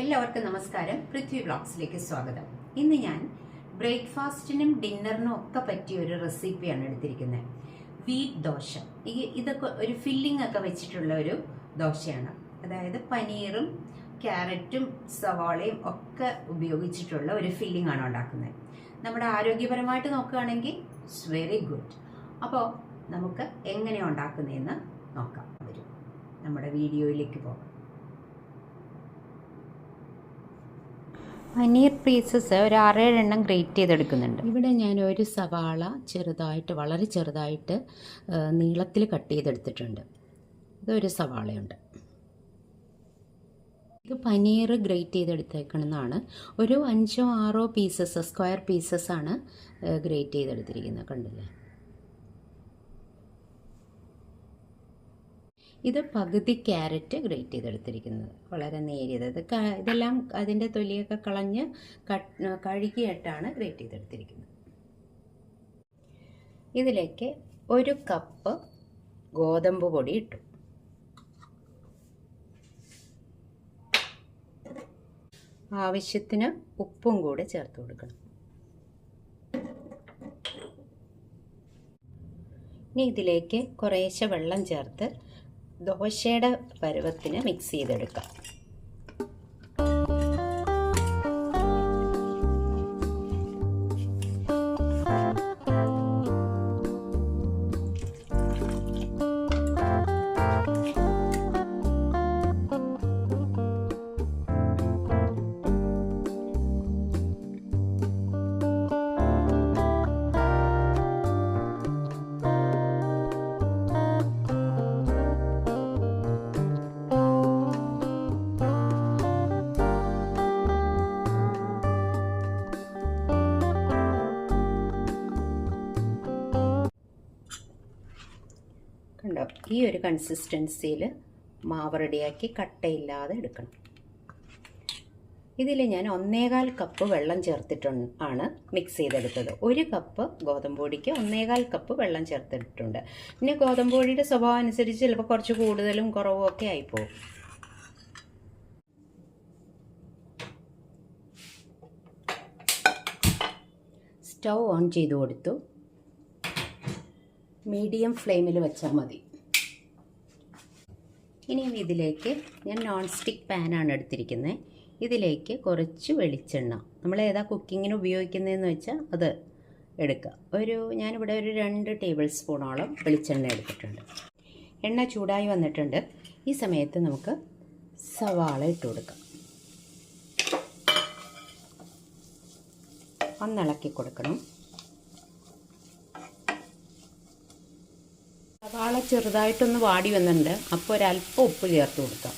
എല്ലാവർക്കും നമസ്കാരം. പൃഥ്വി ബ്ലോഗ്സിലേക്ക് സ്വാഗതം. ഇന്ന് ഞാൻ ബ്രേക്ക്ഫാസ്റ്റിനും ഡിന്നറിനും ഒക്കെ പറ്റിയ ഒരു റെസിപ്പിയാണ് എടുത്തിരിക്കുന്നത്. വീറ്റ് ദോശ. ഈ ഇതൊക്കെ ഒരു ഫില്ലിംഗ് ഒക്കെ വെച്ചിട്ടുള്ള ഒരു ദോശയാണ്. അതായത് പനീറും ക്യാരറ്റും സവാളയും ഒക്കെ ഉപയോഗിച്ചിട്ടുള്ള ഒരു ഫില്ലിംഗ് ആണ് ഉണ്ടാക്കുന്നത്. നമ്മുടെ ആരോഗ്യപരമായിട്ട് നോക്കുകയാണെങ്കിൽ ഇറ്റ്സ് വെരി ഗുഡ് അപ്പോൾ നമുക്ക് എങ്ങനെയാണ് ഉണ്ടാക്കുന്നതെന്ന് നോക്കാം. വരും. നമ്മുടെ വീഡിയോയിലേക്ക് പോകാം. പനീർ പീസസ് ഒരു ആറേഴെണ്ണം ഗ്രേറ്റ് ചെയ്തെടുക്കുന്നുണ്ട്. ഇവിടെ ഞാൻ ഒരു സവാള ചെറുതായിട്ട് വളരെ ചെറുതായിട്ട് നീളത്തിൽ കട്ട് ചെയ്തെടുത്തിട്ടുണ്ട്. ഇതൊരു സവാളയുണ്ട്. ഇത് പനീർ ഗ്രേറ്റ് ചെയ്തെടുത്തേക്കണമെന്നാണ്. ഒരു അഞ്ചോ ആറോ പീസസ് സ്ക്വയർ പീസസ് ആണ് ഗ്രേറ്റ് ചെയ്തെടുത്തിരിക്കുന്നത്. കണ്ടില്ലേ? ഇത് പകുതി ക്യാരറ്റ് ഗ്രേറ്റ് ചെയ്തെടുത്തിരിക്കുന്നത്. വളരെ നേരിയത്. ഇത് ഇതെല്ലാം അതിന്റെ തൊലിയൊക്കെ കളഞ്ഞ് കഴുകിയിട്ടാണ് ഗ്രേറ്റ് ചെയ്തെടുത്തിരിക്കുന്നത്. ഇതിലേക്ക് ഒരു കപ്പ് ഗോതമ്പ് പൊടി ഇട്ടു. ആവശ്യത്തിന് ഉപ്പും കൂടെ ചേർത്ത് കൊടുക്കണം. ഇനി ഇതിലേക്ക് കുറേശ്ശെ വെള്ളം ചേർത്ത് ദോശയുടെ പരുവത്തിന് മിക്സ് ചെയ്തെടുക്കാം. കണ്ടോ ഈ ഒരു കൺസിസ്റ്റൻസിയിൽ മാവ് റെഡിയാക്കി കട്ടയില്ലാതെ എടുക്കണം. ഇതിൽ ഞാൻ ഒന്നേകാൽ കപ്പ് വെള്ളം ചേർത്തിട്ടുണ്ട് ആണ് മിക്സ് ചെയ്തെടുത്തത്. ഒരു കപ്പ് ഗോതമ്പ് പൊടിക്ക് ഒന്നേകാൽ കപ്പ് വെള്ളം ചേർത്തിട്ടുണ്ട്. പിന്നെ ഗോതമ്പ് പൊടിയുടെ സ്വഭാവം അനുസരിച്ച് ചിലപ്പോൾ കുറച്ച് കൂടുതലും കുറവും ഒക്കെ ആയിപ്പോവും. സ്റ്റൗ ഓൺ ചെയ്ത് കൊടുത്തു. മീഡിയം ഫ്ലെയിമിൽ വെച്ചാൽ മതി. ഇനി ഇതിലേക്ക് ഞാൻ നോൺ സ്റ്റിക്ക് പാനാണ് എടുത്തിരിക്കുന്നത്. ഇതിലേക്ക് കുറച്ച് വെളിച്ചെണ്ണ. നമ്മൾ ഏതാ കുക്കിങ്ങിന് ഉപയോഗിക്കുന്നതെന്ന് വെച്ചാൽ അത് എടുക്കുക. ഒരു ഞാനിവിടെ ഒരു രണ്ട് ടേബിൾ സ്പൂണോളം വെളിച്ചെണ്ണ എടുത്തിട്ടുണ്ട്. എണ്ണ ചൂടായി വന്നിട്ടുണ്ട്. ഈ സമയത്ത് നമുക്ക് സവാള ഇട്ട് കൊടുക്കാം. ഒന്നിളക്കി കൊടുക്കണം. സവാള ചെറുതായിട്ടൊന്ന് വാടി വന്നിട്ടുണ്ട്. അപ്പോൾ ഒരല്പം ഉപ്പ് ചേർത്ത് കൊടുക്കാം.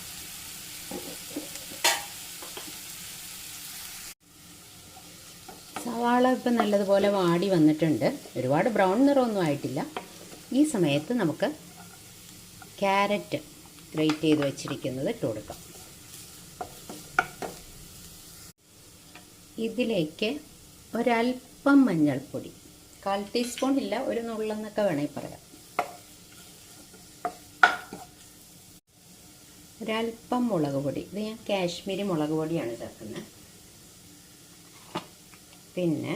സവാള ഇപ്പം നല്ലതുപോലെ വാടി വന്നിട്ടുണ്ട്. ഒരുപാട് ബ്രൗൺ നിറമൊന്നും ആയിട്ടില്ല. ഈ സമയത്ത് നമുക്ക് ക്യാരറ്റ് ഗ്രേറ്റ് ചെയ്ത് വെച്ചിരിക്കുന്നത് ഇട്ട് കൊടുക്കാം. ഇതിലേക്ക് ഒരല്പം മഞ്ഞൾപ്പൊടി. കാൽ ടീസ്പൂൺ ഇല്ല ഒരു നുള്ളെന്നൊക്കെ വേണമെങ്കിൽ പറയാം. ഒരല്പം മുളക് പൊടി. ഇത് ഞാൻ കാശ്മീരി മുളക് പൊടിയാണ് ചേർക്കുന്നത്. പിന്നെ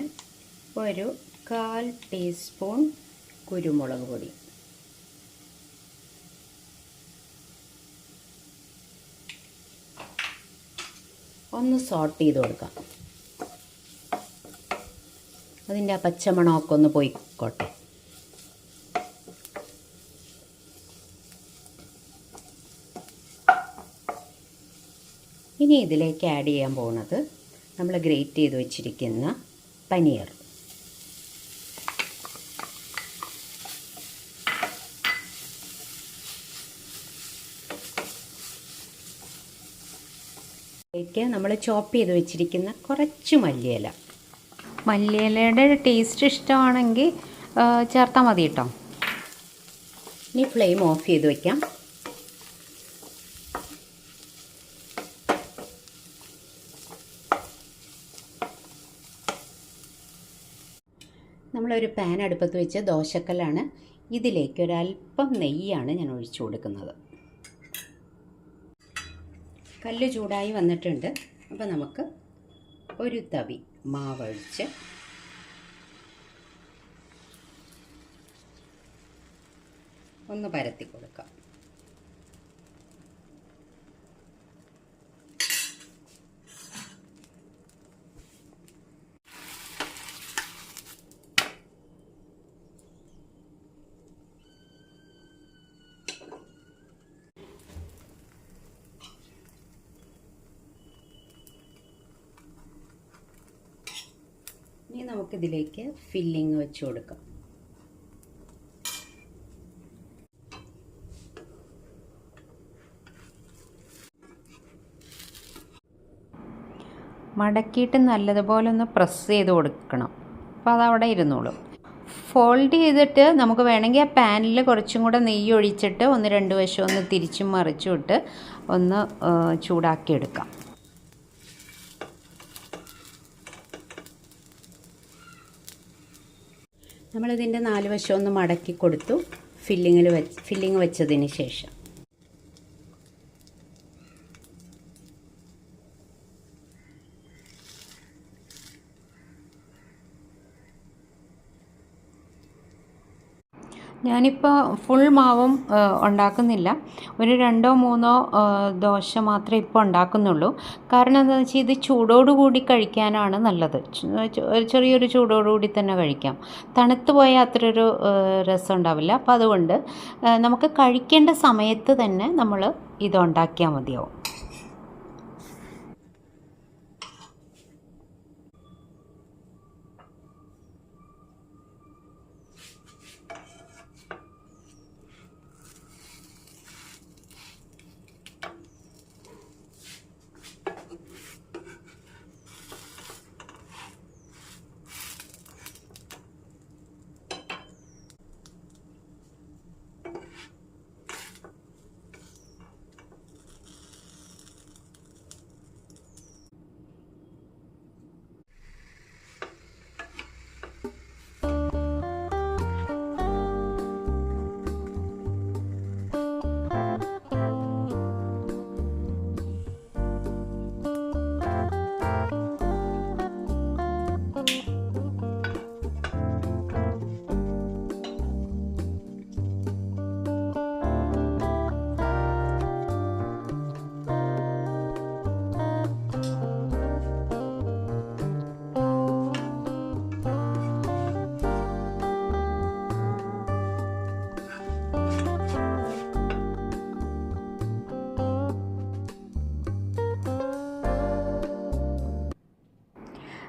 ഒരു കാൽ ടീസ്പൂൺ കുരുമുളക് പൊടി. ഒന്ന് സോട്ട് ചെയ്ത് കൊടുക്കാം. അതിന്റെ ആ പച്ചമണമൊക്കെ ഒന്ന് പോയിക്കോട്ടെ. ഇനി ഇതിലേക്ക് ആഡ് ചെയ്യാൻ പോകുന്നത് നമ്മൾ ഗ്രേറ്റ് ചെയ്ത് വെച്ചിരിക്കുന്ന പനീർ ഇതിലേക്ക് നമ്മൾ ചോപ്പ് ചെയ്ത് വെച്ചിരിക്കുന്ന കുറച്ച് മല്ലിയില. മല്ലിയിലയുടെ ടേസ്റ്റ് ഇഷ്ടമാണെങ്കിൽ ചേർത്താൽ മതി കേട്ടോ ഇനി ഫ്ലെയിം ഓഫ് ചെയ്ത് വെക്കാം. നമ്മളൊരു പാൻ അടുപ്പത്ത് വെച്ച് ദോശക്കല്ലാണ്. ഇതിലേക്ക് ഒരല്പം നെയ്യാണ് ഞാൻ ഒഴിച്ചു കൊടുക്കുന്നത്. കല്ല് ചൂടായി വന്നിട്ടുണ്ട്. അപ്പോൾ നമുക്ക് ഒരു തവി മാവൊഴിച്ച് ഒന്ന് പരത്തി കൊടുക്കാം. ഇനി നമുക്കിതിലേക്ക് ഫില്ലിങ് വെച്ച് കൊടുക്കാം. മടക്കിയിട്ട് നല്ലതുപോലെ ഒന്ന് പ്രസ് ചെയ്ത് കൊടുക്കണം. അപ്പോൾ അതവിടെ ഇരുന്നോളും. ഫോൾഡ് ചെയ്തിട്ട് നമുക്ക് വേണമെങ്കിൽ ആ പാനിൽ കുറച്ചും കൂടെ നെയ്യ് ഒഴിച്ചിട്ട് ഒന്ന് രണ്ട് വശം ഒന്ന് തിരിച്ചും മറിച്ചും ഇട്ട് ഒന്ന് ചൂടാക്കി നമ്മളിതിന്റെ നാല് വശം ഒന്ന് മടക്കി കൊടുത്തു. ഫില്ലിങ്ങിൽ വെച്ച് ഫില്ലിങ് വെച്ചതിന് ശേഷം. ഞാനിപ്പോൾ ഫുൾ മാവും ഉണ്ടാക്കുന്നില്ല. ഒരു രണ്ടോ മൂന്നോ ദോശ മാത്രമേ ഇപ്പോൾ ഉണ്ടാക്കുന്നുള്ളൂ. കാരണം എന്താണെന്ന് വെച്ചാൽ ഇത് ചൂടോടുകൂടി കഴിക്കാനാണ് നല്ലത്. ഒരു ചെറിയൊരു ചൂടോടുകൂടി തന്നെ കഴിക്കാം. തണുത്ത് പോയാൽ അത്ര ഒരു രസം ഉണ്ടാവില്ല. അപ്പോൾ അതുകൊണ്ട് നമുക്ക് കഴിക്കേണ്ട സമയത്ത് തന്നെ നമ്മൾ ഇത് ഉണ്ടാക്കിയാൽ മതിയാവും.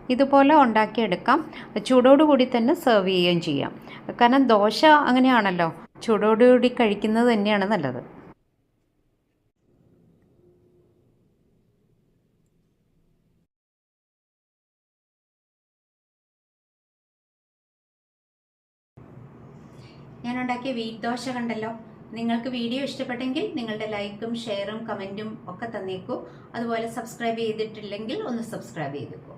ഇതുപോലെ ഉണ്ടാക്കിയെടുക്കാം. ചൂടോടുകൂടി തന്നെ സെർവ് ചെയ്യുകയും ചെയ്യാം. കാരണം ദോശ അങ്ങനെയാണല്ലോ. ചൂടോടുകൂടി കഴിക്കുന്നത് തന്നെയാണ് നല്ലത്. ഞാനുണ്ടാക്കിയ വീറ്റ് ദോശ കണ്ടല്ലോ. നിങ്ങൾക്ക് വീഡിയോ ഇഷ്ടപ്പെട്ടെങ്കിൽ നിങ്ങളുടെ ലൈക്കും ഷെയറും കമന്റും ഒക്കെ തന്നേക്കൂ. അതുപോലെ സബ്സ്ക്രൈബ് ചെയ്തിട്ടില്ലെങ്കിൽ ഒന്ന് സബ്സ്ക്രൈബ് ചെയ്തേക്കൂ.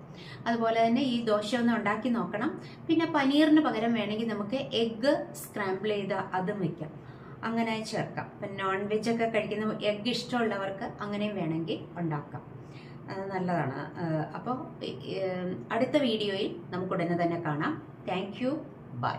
അതുപോലെ തന്നെ ഈ ദോശ ഒന്ന് ഉണ്ടാക്കി നോക്കണം. പിന്നെ പനീറിന് പകരം വേണമെങ്കിൽ നമുക്ക് എഗ്ഗ് സ്ക്രാമ്പിൾ ചെയ്ത് അതും വയ്ക്കാം അങ്ങനെ ചേർക്കാം. ഇപ്പം നോൺ വെജ് ഒക്കെ കഴിക്കുന്ന എഗ്ഗ് ഇഷ്ടമുള്ളവർക്ക് അങ്ങനെയും വേണമെങ്കിൽ ഉണ്ടാക്കാം. നല്ലതാണ്. അപ്പോൾ അടുത്ത വീഡിയോയിൽ നമുക്ക് ഉടനെ തന്നെ കാണാം. Thank you. ബൈ.